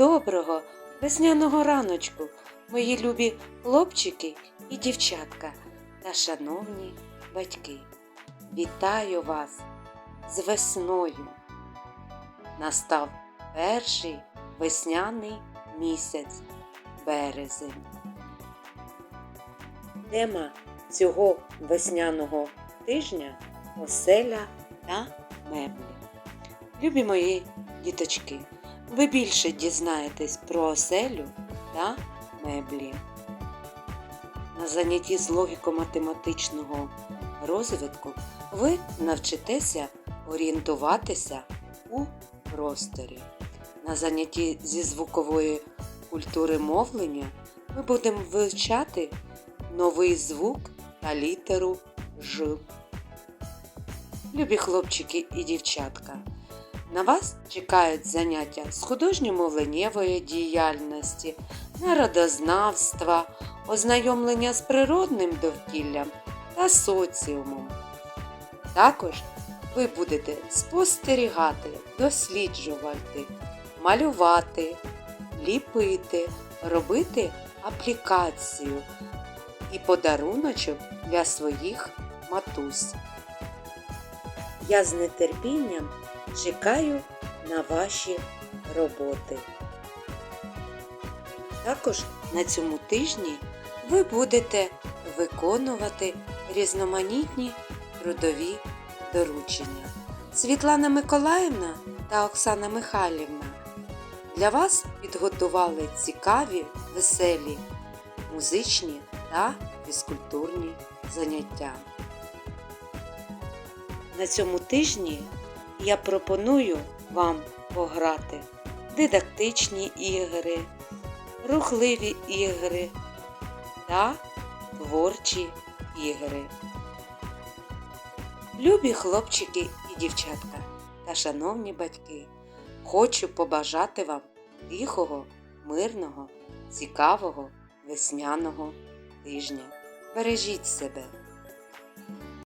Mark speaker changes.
Speaker 1: доброго весняного раночку, мої любі хлопчики і дівчатка та шановні батьки. Вітаю вас з весною. Настав перший весняний місяць березень. Тема цього весняного тижня оселя та меблі. Любі мої діточки, ви більше дізнаєтесь про оселю та меблі. На занятті з логіко-математичного розвитку ви навчитеся орієнтуватися у просторі. На занятті зі звукової культури мовлення ми будемо вивчати новий звук та літеру Ж. Любі хлопчики і дівчатка, на вас чекають заняття з художньо-мовленнєвої діяльності, народознавства, ознайомлення з природним довкіллям та соціумом. Також ви будете спостерігати, досліджувати, малювати, ліпити, робити аплікацію і подаруночок для своїх матусь. Я з нетерпінням чекаю на ваші роботи. Також на цьому тижні ви будете виконувати різноманітні трудові доручення. Світлана Миколаївна та Оксана Михайлівна для вас підготували цікаві, веселі, музичні та фізкультурні заняття. На цьому тижні я пропоную вам пограти дидактичні ігри, рухливі ігри та творчі ігри. Любі хлопчики і дівчатка та шановні батьки, хочу побажати вам тихого, мирного, цікавого весняного тижня. Бережіть себе!